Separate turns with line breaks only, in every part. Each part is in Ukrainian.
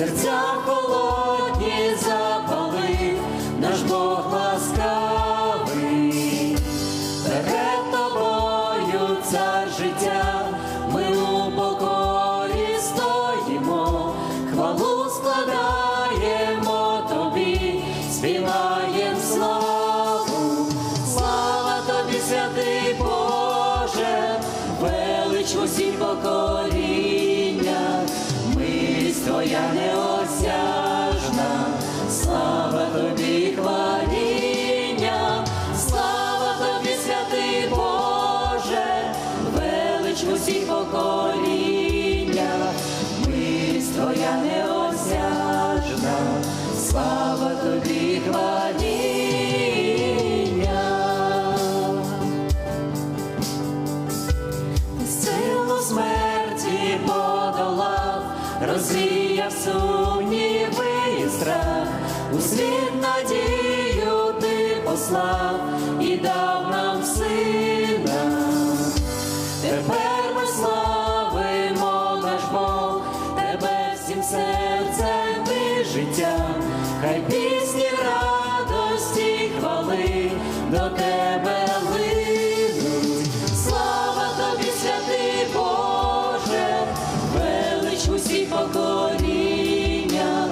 серця холодні запалив, наш Бог ласкавий, перед тобою цар життя, ми у покорі стоїмо, хвалу складаємо тобі, співаєм славу, слава тобі, святий Боже, велич усі покоріння, усі покоління, милість твоя неосяжна, слава тобі, хваління. Силу смерті подолав, розвіяв сумніви і страх, у світ надію ти послав і дав нам сина. Життям, хай пісні радості, хвали до тебе линуть. Слава тобі, святий Боже, велич усі покоління,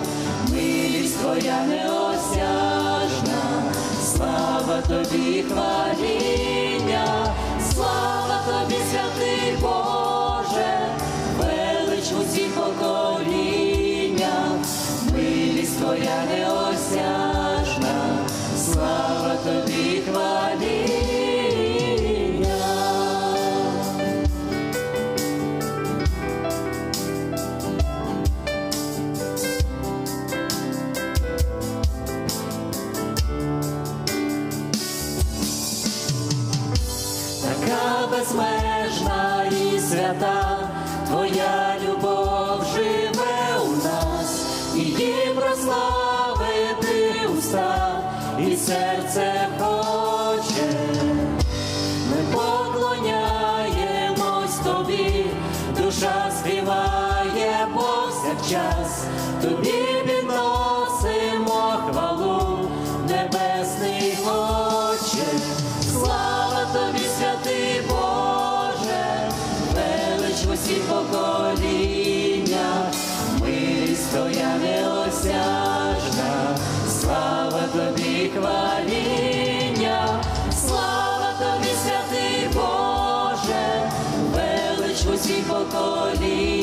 милість твоя неосяжна, слава тобі, хваління, твоя неосяжна, слава тобі, хваління. така безмежна і свята, твоя любов і серце хоче. Ми поклоняємось тобі, душа співає повсякчас, тобі підносимо велич